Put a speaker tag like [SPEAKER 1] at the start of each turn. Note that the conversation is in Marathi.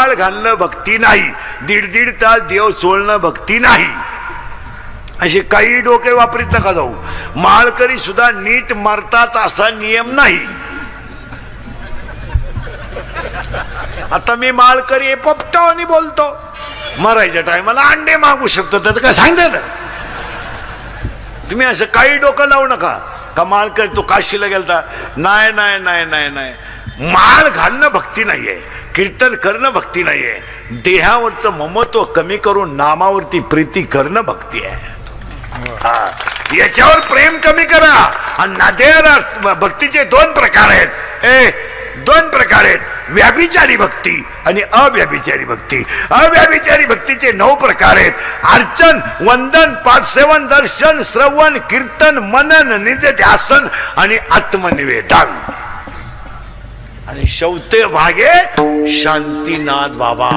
[SPEAKER 1] माळ घालणं भक्ती नाही. दीड दीड तास देव चोळणं भक्ती नाही. असे काही डोके वापरीत नका जाऊ. माळकरी सुद्धा नीट मरतात असा नियम नाही. आता मी माळकरी आणि बोलतो. मरायच्या टायमाला अंडे मागू शकतो त्याचं काय सांगतात तुम्ही असं काही डोकं लावू नका. का माळकरी तो काशीला गेलता? नाही नाही नाही नाही नाही. माळ घालणं भक्ती नाहीये. कीर्तन करणं भक्ती नाहीये. देहावरचं ममत्व कमी करून नामावरती प्रीती करणं भक्ती आहे. याच्यावर प्रेम कमी करा. आणि नाद्या भक्तीचे दोन प्रकार आहेत. ए दोन प्रकार आहेत. व्याभिचारी भक्ती आणि अव्याभिचारी भक्ती. अव्याभिचारी भक्तीचे नऊ प्रकार आहेत. अर्चन वंदन पाचसेवन दर्शन श्रवण कीर्तन मनन निध्यासन आणि आत्मनिवेदन. आणि शौते भागे शांतीनाथ बाबा.